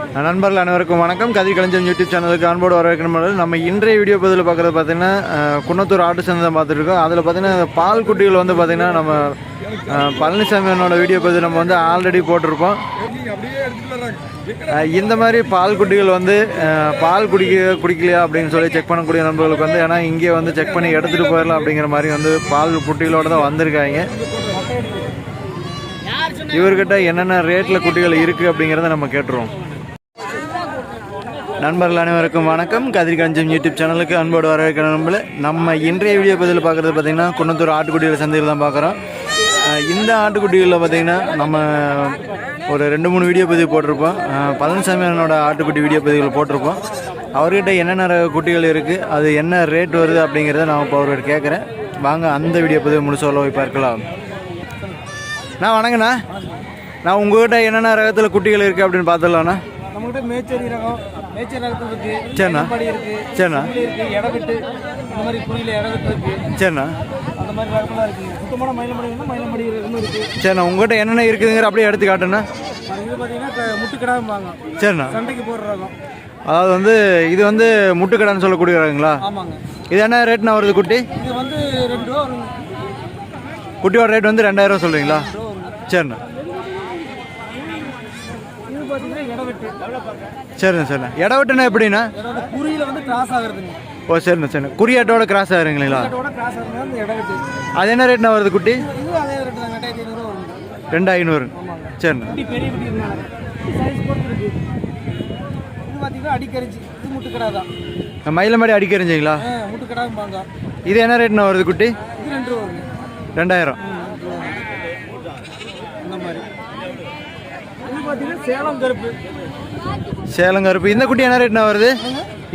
நண்பர்கள் அனைவருக்கும் வணக்கம். கதிர் கலைஞன் யூடியூப் சேனலுக்கு அன்போடு வரவேற்கணும் நம்ம இன்றைய வீடியோ பதில் பார்க்குறது பார்த்தீங்கன்னா குன்னத்தூர் ஆட்டு சந்தை தான் அதில் பார்த்தீங்கன்னா பால் குட்டிகள் வந்து பார்த்திங்கன்னா நம்ம அஹ், பழனிசாமி அண்ணோட வீடியோ பதில் நம்ம வந்து ஆல்ரெடி போட்டிருப்போம். இந்த மாதிரி பால் குட்டிகள் வந்து பால் குடிக்க குடிக்கலையா அப்படின்னு சொல்லி செக் பண்ணக்கூடிய நண்பர்களுக்கு வந்து ஏன்னா இங்கே வந்து செக் பண்ணி எடுத்துகிட்டு போயிடலாம் அப்படிங்கிற மாதிரி வந்து பால் குட்டிகளோட தான் வந்திருக்காங்க. இவர்கிட்ட என்னென்ன ரேட்டில் குட்டிகள் இருக்குது அப்படிங்கிறத நம்ம கேட்டுருவோம். நண்பர்கள் அனைவருக்கும் வணக்கம். கதிர்கஞ்சம் யூடியூப் சேனலுக்கு அன்போடு வரவேற்கிற நம்பல நம்ம இன்றைய வீடியோ பதில் பார்க்குறது பார்த்தீங்கன்னா குன்னத்தூர் ஆட்டுக்குட்டியில் சந்தையில் தான் பார்க்குறோம். இந்த ஆட்டுக்குட்டிகளில் பார்த்தீங்கன்னா நம்ம ஒரு ரெண்டு மூணு வீடியோ பதிவு போட்டிருப்போம். அஹ் பழனிசாமி ஆட்டுக்குட்டி வீடியோ பதிவுகள் போட்டிருப்போம். அவர்கிட்ட என்னென்ன ரக குட்டிகள் இருக்குது அது என்ன ரேட் வருது அப்படிங்கிறத நான் இப்போ அவர்கிட்ட கேட்குறேன். வாங்க அந்த வீடியோ பதிவு முழுசாக போய் பார்க்கலாம். நான் வணங்கண்ணா நான் உங்கள்கிட்ட என்னென்ன ரகத்தில் குட்டிகள் இருக்குது அப்படின்னு பார்த்துடலாண்ணா நம்மகிட்ட மேச்சேரி ரகம் இருக்கு சரிண்ணா படி இருக்கு சரிண்ணா இந்த மாதிரி குழியில இருக்கு சரிண்ணா அந்த மாதிரி ரகம்லாம் இருக்கு. சுத்தமான மயிலமடி வேணும் மயிலமடி ரகமும் இருக்கு. சரிண்ணா உங்ககிட்ட என்னென்ன இருக்குதுங்கிற அப்படியே எடுத்து காட்டுண்ணா. இது பார்த்தீங்கன்னா சரிண்ணா சண்டைக்கு போடுற ரகம். அதாவது வந்து இது வந்து முட்டுக்கடான்னு சொல்லக்கூடிய ரகங்களா ஆமாங்க. இது என்ன ரேட்னா வருது குட்டி? இது வந்து ரெண்டு ரூபா வருங்க. குட்டியோட ரேட் வந்து ரெண்டாயிரம் சொல்கிறீங்களா ரெண்டு ரூபா வருங்க. சரிண்ணா இது பார்த்தீங்கன்னா இடவிட்டு சரிண்ணா சரிண்ணா. இடவட்டுனா எப்படிண்ணா? குறியில வந்து கிராஸ் ஆகுறதுங்க. ஓ சரிண்ணா சரிண்ணா. குறியாட்டோட கிராஸ் ஆகுறீங்களா? அது என்ன ரேட்னா வருது குட்டி? ரெண்டு ஐநூறு சரிண்ணா. மயிலமாடி முட்டுக்கடாம்பாங்க. இது என்ன ரேட்னா வருது குட்டி? ரெண்டாயிரம் இந்த மாதிரி இது பார்த்தீங்கன்னா சேலம் கருப்பு. சேலம் கருப்பு. இந்த குட்டி என்ன ரேட்னா வருது?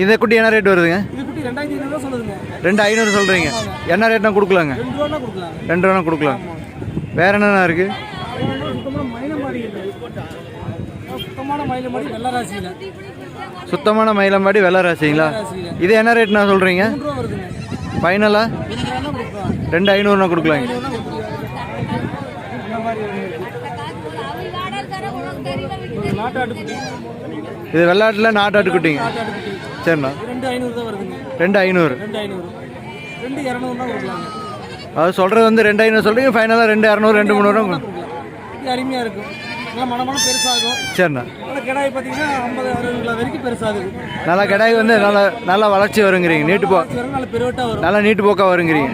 இந்த குட்டி என்ன ரேட் வருதுங்க? ரெண்டு ஐநூறு சொல்கிறீங்க என்ன ரேட்னா கொடுக்கலாங்க? ரெண்டு ரூபா கொடுக்கலாம். வேற என்னென்ன இருக்குது சுத்தமான மயிலம்பாடி வெள்ளை ராசிங்களா? இது என்ன ரேட்னா சொல்கிறீங்க ஃபைனலாக ரெண்டு ஐநூறுனா கொடுக்கலாங்க ஐநூறுனா கொடுக்கலாம் இந்த மாதிரி ஒன்று இருக்கு இது வெள்ளாட்டில் நாட்டாட்டு குட்டிங்க நாட்டாட்டு குட்டி சரிண்ணா ரெண்டு ஐநூறு தான் வருதுங்க. ரெண்டு ஐநூறு. ரெண்டு ஐநூறு. ரெண்டு இரநூறுனா கொடுக்கலாங்க. அது சொல்கிறது வந்து ரெண்டு ஐநூறு சொல்கிறீங்க ஃபைனலாக ரெண்டு இரநூறு ரெண்டு முந்நூறுவா அருமையாக இருக்கும். நல்லா மனமனம் பெருசாகும். சரிண்ணா. கிடாய் பார்த்தீங்கன்னா ஐம்பது அறுபது கிலோ வரைக்கும் பெருசாகுது. நல்லா கிடாய் வந்து நல்லா நல்லா வளர்ச்சி வருங்கிறீங்க. நீட்டு போ நல்ல பெருவட்டாக வரும். நல்லா நீட்டு போக்கா வருங்கிறீங்க.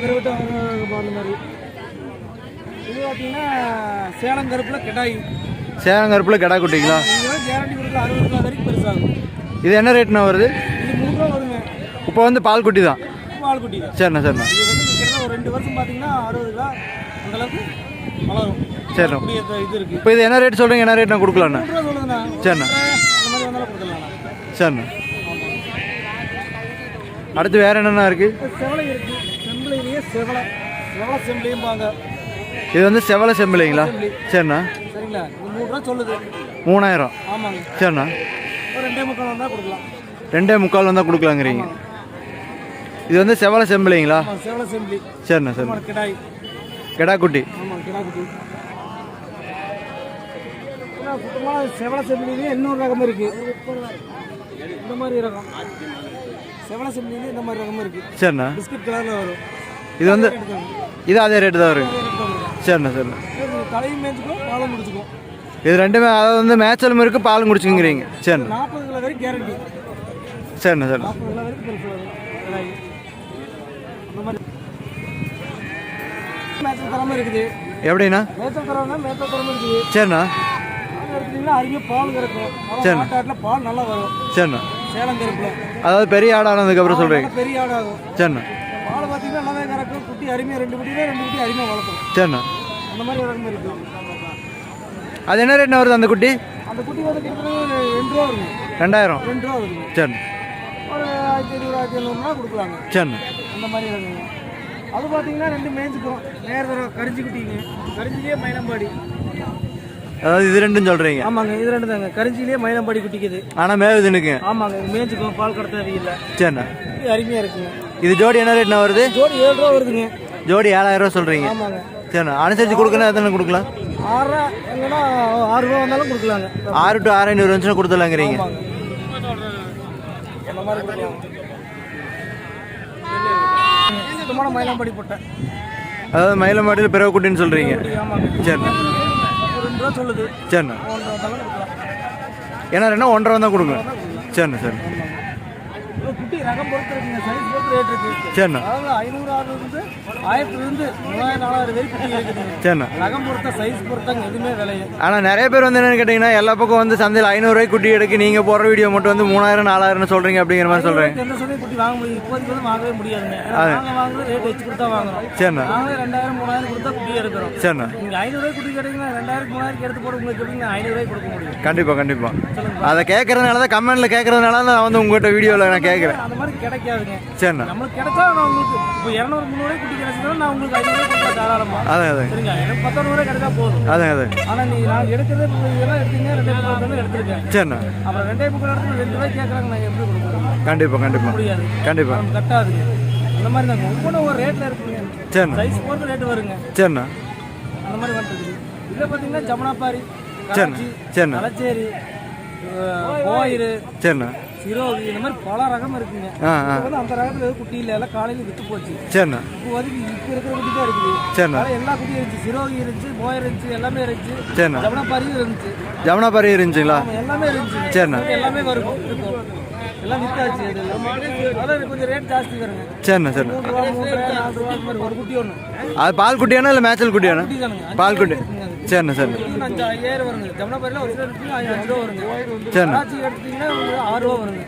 பெருவட்டாக அந்த மாதிரி. இது பார்த்தீங்கன்னா சேலம் கருப்பில் கிடாய். சேலம் கருப்பில் கிடா குட்டிங்களா? இது என்ன ரேட்னா வருது? இப்போ வந்து பால் குட்டி தான். சரிண்ணா சரிண்ணா. சரிண்ணா. இப்போ இது என்ன ரேட் சொல்கிறீங்க என்ன ரேட்னா கொடுக்கலாண்ணா சரிண்ணா. சரிண்ணா. அடுத்து வேற என்னென்ன இருக்குது இது வந்து செவலை செம்பிளைங்களா? சரிண்ணா. மூணு ரூபா சொல்லுது. மூணாயிரம். ஆமாங்க. சரிண்ணா. ரெண்டே முக்கால் வந்தால் கொடுக்கலாம். ரெண்டே முக்கால் வந்தால் கொடுக்கலாங்கிறீங்க. இது வந்து செவலை செம்பிளைங்களா? செவலை செம்பிளி. சரிண்ணா ஆமாம் கிடாய். கிடா குட்டி ஆமாம் கிடா குட்டி ஏன்னா சுத்தமான செவலை செம்பிளிலேயே இன்னொரு ரகம் இருக்கு. இந்த மாதிரி ரகம். செவலை செம்பிளிலேயே இந்த மாதிரி ரகம் இருக்கு. சரிண்ணா. பிஸ்கட் கலரில் வரும். இது வந்து இது அதே ரேட்டு தான் வரும். சரிண்ணா சரிண்ணா. தலையும் மேய்ச்சிக்கும் பாலும் முடிச்சுக்கும் இது ரெண்டுமே அதாவது வந்து மேய்ச்சலும் இருக்குது பாலும் குடிச்சுங்கிறீங்க. சரிண்ணா. நாற்பது கிலோ வரைக்கும் கேரண்டி சரிண்ணா சரிண்ணா. நாற்பது கிலோ வரைக்கும் பெருசு வரும். கிடாய். அந்த மாதிரி மேய்ச்சல் தரமாக இருக்குது. எப்படிண்ணா? மேய்ச்சல் தரம்னா மேய்ச்சல் தரமாக இருக்குது. சரிண்ணா. பால் எடுத்தீங்கன்னா அருமையாக பால் கறக்கும். சரி. ஆட்டாட்டில் பால் நல்லா வரும். சரிண்ணா. சேலம் கருப்பில் அதாவது பெரிய ஆடு ஆனதுக்கப்புறம் சொல்கிறீங்க பெரிய ஆடாகும். சரிண்ணா. பால் பார்த்தீங்கன்னா நல்லாவே கறக்கும். குட்டி அருமையாக ரெண்டு குட்டி ரெண்டு குட்டி அருமையாக வளர்க்கும். சரிண்ணா. அந்த மாதிரி ரகம் இருக்கு. அது என்ன ரேட்னா வருது அந்த குட்டி? அந்த குட்டி வந்து கிட்டத்தட்ட ரெண்டு ரூபா வருங்க ரெண்டாயிரம்? ரெண்டு ரூபா வருங்க சரிண்ணா ஒரு ஆயிரத்தி ஐநூறு ஆயிரத்தி எழுநூறுனா சரிண்ணா அந்த மாதிரி இருக்குங்க அது பார்த்தீங்கன்னா ரெண்டு மேய்ஞ்சிக்கும் நேர் தரம் கரிஞ்சி குட்டிங்க. கரிஞ்சிலேயே மயிலம்பாடி அதாவது இது ரெண்டும் சொல்கிறீங்க ஆமாங்க இது ரெண்டு தாங்க. கரிஞ்சிலேயே மயிலம்பாடி குட்டிக்குது. ஆனால் மேவுதுனுக்கு ஆமாங்க இது மேய்ஞ்சிக்கும் பால் கடத்த தேவையில்லை. சரிண்ணா இது அருமையாக இருக்குங்க. இது ஜோடி என்ன ரேட்னா வருது? ஜோடி ஏழு ரூபா வருதுங்க. ஜோடி ஏழாயிரம் ரூபா சொல்கிறீங்க ஆமாங்க. சரிண்ணா அனுசரித்து கொடுக்கணும் எத்தனை கொடுக்கலாம்? ஆறரை எங்கன்னா ஆறு ரூபா வந்தாலும் கொடுக்கலாங்க. ஆறு டு ஆறு ஐநூறு வந்துச்சுன்னா கொடுத்துலாங்கிறீங்க மயிலாம்படி போட்டேன் அதாவது மயிலமாட்டில் பிறகு குட்டின்னு சொல்கிறீங்க சரிண்ணா சரிண்ணா ஏன்னா ரெண்டா ஒன்றரை வந்தால் கொடுங்க சரிண்ணா சரி. ரேட் சரிண்ணா அதாவது ஐநூறு ஆறுலேருந்து ஆயிரத்துலேருந்து மூவாயிரம் நாலாயிரம் வரைக்கும் குட்டி இருக்குதுங்க சரிண்ணா ரகம் பொறுத்த சைஸ் பொறுத்தாங்க எதுவுமே விலையை ஆனால் நிறைய பேர் வந்து என்னன்னு கேட்டிங்கன்னா எல்லா பக்கம் வந்து சந்தையில் ஐநூறுரூவாய்க்கு குட்டி எடுக்க நீங்கள் போடுற வீடியோ மட்டும் வந்து மூணாயிரம் நாலாயிரம்னு சொல்கிறீங்க அப்படிங்கிற மாதிரி சொல்கிறேன் எந்த சமயம் குட்டி வாங்க முடியும் இப்போதைக்கு வந்து வாங்கவே முடியாதுங்க. ஏன்னா நாங்க வாங்குறது ரேட் வச்சு கொடுத்தா வாங்குறோம். சரிண்ணா நாங்களே ரெண்டாயிரம் மூணாயிரம் கொடுத்தா குட்டி எடுக்கிறோம். சரிண்ணா நீங்க ஐநூறுரூவாய் குட்டி கேட்டீங்கன்னா ரெண்டாயிரம் மூணாயிரம் எடுத்து போட உங்களுக்கு எப்படிங்க ஐநூறுரூவாய் கொடுக்க முடியும். கண்டிப்பாக கண்டிப்பாக அதை கேட்கறதுனால தான் கமெண்ட்டில் கேட்கறதுனால தான் நான் வந்து உங்கள்கிட்ட வீடியோவில் நான் கேட்குறேன் அந்த மாதிரி கிடைக்காதுங்க. சரிண்ணா நம்மளுக்கு கிடைச்சா நான் உங்களுக்கு இப்போ இரநூறு முந்நூறுவாய் குட்டி கிடைச்சதுன்னா நான் உங்களுக்கு ஐநூறுரூவாய் கொடுக்கலாம் தாராளமா. அதான் அதான் சரிங்க எனக்கு பத்தொன்று கிடைச்சா போதும். அதான் அதான் ஆனா நீ நான் எடுக்கிறதே இதெல்லாம் எடுத்தீங்க ரெண்டே முக்கால் எடுத்திருக்கேன். சரிண்ணா. அப்புறம் ரெண்டே முக்கால் இடத்துல ரெண்டு ரூபாய் கேட்குறாங்க நான் எப்படி கொடுக்குறேன் கண்டிப்பாக கண்டிப்பாக முடியாது. கண்டிப்பாக கட்டாதுங்க அந்த மாதிரி நாங்கள் ஒவ்வொன்றும் ஒரு ரேட்டில் இருக்குங்க. சரிண்ணா. சைஸ் பொறுத்து ரேட்டு வருங்க. சரிண்ணா. அந்த மாதிரி வந்துருக்குது இதில் பார்த்தீங்கன்னா ஜமுனாபாரி சரிண்ணா. சரிண்ணா. தலைச்சேரி கோயிரு சரிண்ணா. சிரோகி இந்த மாதிரி பல ரகம் இருக்குங்க. அந்த ரகத்தில் எதுவும் குட்டி இல்லை எல்லாம் காலையில் விற்று போச்சு. சரிண்ணா. இப்போ வந்து இப்போ இருக்கிற குட்டி தான் இருக்குது. சரிண்ணா. எல்லா குட்டியும் இருந்துச்சு. சிரோகி இருந்துச்சு போயர் இருந்துச்சு எல்லாமே இருந்துச்சு. சரிண்ணா. ஜமுனாபாரியும் இருந்துச்சு. ஜமுனா பாரி இருந்துச்சுங்களா? எல்லாமே இருந்துச்சு. சரிண்ணா. எல்லாமே வரும். எல்லாம் வித்தாச்சு. அது அதான் கொஞ்சம் ரேட் ஜாஸ்தி வருங்க. சரிண்ணா சரிண்ணா. ஒரு குட்டி ஒன்று அது பால் குட்டியானா இல்லை மேய்ச்சல் குட்டியானா? பால் குட்டி சரிண்ணா சரிண்ணா. அஞ்சு ஐயாயிரம் வருங்க. ஜமுனாபாரியில் ஒரு அஞ்சு ரூபா வருங்க. சரிண்ணா. ஆறு ரூபா வருங்க.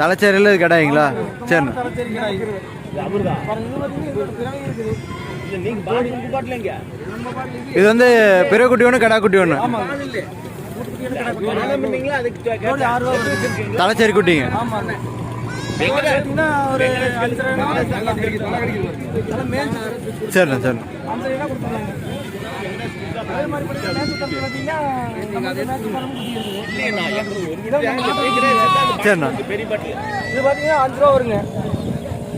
தலைச்சேரியில் இது கிடையாங்களா? சரிண்ணா. கடாய். இது வந்து பிற குட்டி ஒன்று கடா குட்டி ஒன்று தலைச்சேரி குட்டிங்க. சரிண்ணா சரிண்ணா. சரிண்ணா. இது பார்த்தீங்கன்னா அஞ்சு ரூபா வருங்க.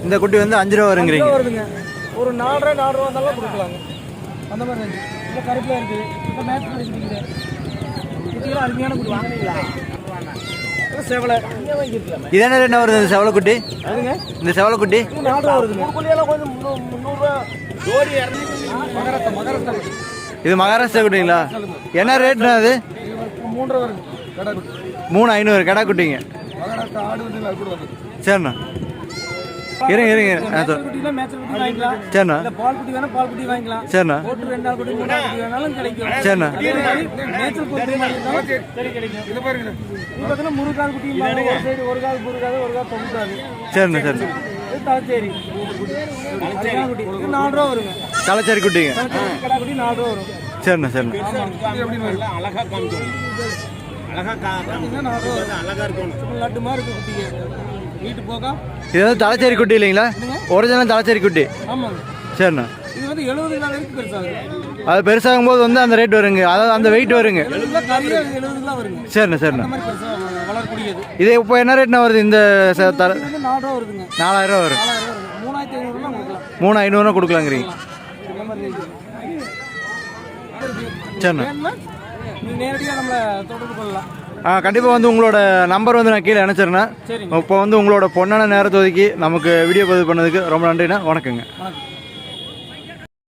இந்த குட்டி வந்து அஞ்சு ரூபா வருங்கிறீங்க. வருதுங்க. ஒரு நாலு ரூபா நாலு ரூபா இருந்தாலும் கொடுக்கலாங்க. அந்த மாதிரி இருந்துச்சு இல்லை கருப்பில் இருக்குது இப்போ மேட்ச் அருமையான குட்டி. வாங்கினீங்களா? இது என்ன ரேட் வருது இந்த செவலை குட்டி அதுங்க? இந்த செவலை குட்டி. இது மகாராஷ்டிரா குட்டிங்களா? என்ன ரேட்னா அது? மூணு ஐநூறு கடா குட்டிங்க. சரிண்ணா. இருங்க இருங்க சரிண்ணா பால் குட்டி வேணா பால் குட்டி வாங்கிக்கலாம். சரிண்ணா போட்டு ரெண்டு நாள் குட்டி மூணு நாள் குட்டி வேணாலும் கிடைக்கும். சரிண்ணா மேய்ச்சல் குட்டி வாங்கிக்கலாம். சரி கிடைக்கும் இது பாருங்க. இது பார்த்தீங்கன்னா முருகால் குட்டி ஒரு சைடு ஒரு கால் முருகாது ஒரு கால் தொங்குக்காது சரிண்ணா சரிண்ணா இது தலைச்சேரி. அரிக்கால் குட்டி. இது நாலு ரூபா வருங்க. தலைச்சேரி குட்டிங்க. கடா குட்டி நாலு ரூபா வரும். சரிண்ணா சரிண்ணா அழகா இருக்கும். லட்டு மாதிரி இருக்கு குட்டிக்கு. வீட்டு போக? இது வந்து தலைச்சேரி குட்டி இல்லைங்களா? ஒரிஜினல் தலைச்சேரி குட்டி. ஆமாங்க. சரிண்ணா. இது வந்து எழுபது கிலோ வரைக்கும் பெருசாகுது அது பெருசாகும் போது வந்து அந்த ரேட் வருங்க. அதாவது அந்த வெயிட் வருங்க. சரிண்ணா சரிண்ணா. இது இப்போ என்ன ரேட்னா வருது இந்த நாலாயிரம் ரூபா வரும். மூணு ஐநூறுரூவா கொடுக்கலாங்கிறீங்க. சரிண்ணா. நேரடியாக நம்மளை தொடர்பு கொள்ளலாம். ஆ கண்டிப்பாக வந்து உங்களோட நம்பர் வந்து நான் கீழே சரிங்க. இப்போ வந்து உங்களோட பொண்ணான நேரத்தை ஒதுக்கி நமக்கு வீடியோ பதிவு பண்ணதுக்கு ரொம்ப நன்றிண்ணா. வணக்கங்க. வணக்கம்.